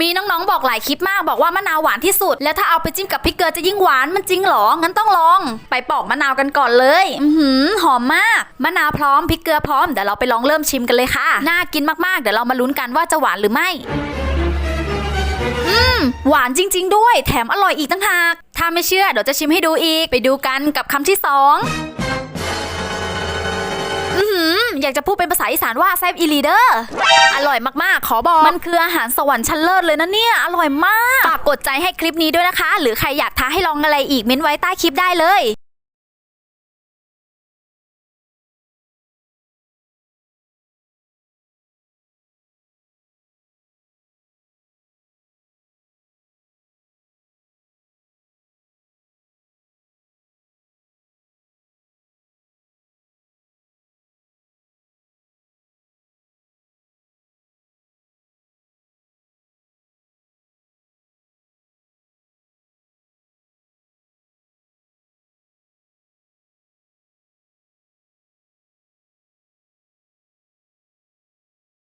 มีน้องๆบอกหลายคลิปมากบอกว่ามะนาวหวานที่สุด แล้วถ้าเอาไปจิ้มกับพริกเกลือจะยิ่งหวานมันจริงหรอ งั้นต้องลอง ไปปอกมะนาวกันก่อนเลยอือหือมมาก มะนาวพร้อมพริกเกลือพร้อมเดี๋ยวเราไปลองเริ่มชิมกันเลยค่ะ น่ากินมากๆ เดี๋ยวเรามาลุ้นกันว่าจะหวานหรือไม่ อืม หวานจริง ๆ ด้วย แถมอร่อยอีกตั้งหาก ถ้าไม่เชื่อเดี๋ยวจะชิมให้ดูอีก ไปดูกันกับคำที่สอง อยากจะพูดเป็นภาษาอีสานว่าแซบอีลีเดอร์อร่อยมากๆ ขอบอก มันคืออาหารสวรรค์ชั้นเลิศเลยนะเนี่ย อร่อยมาก ฝากกดใจให้คลิปนี้ด้วยนะคะ หรือใครอยากท้าให้ลองอะไรอีกเม้นไว้ใต้คลิปได้เลย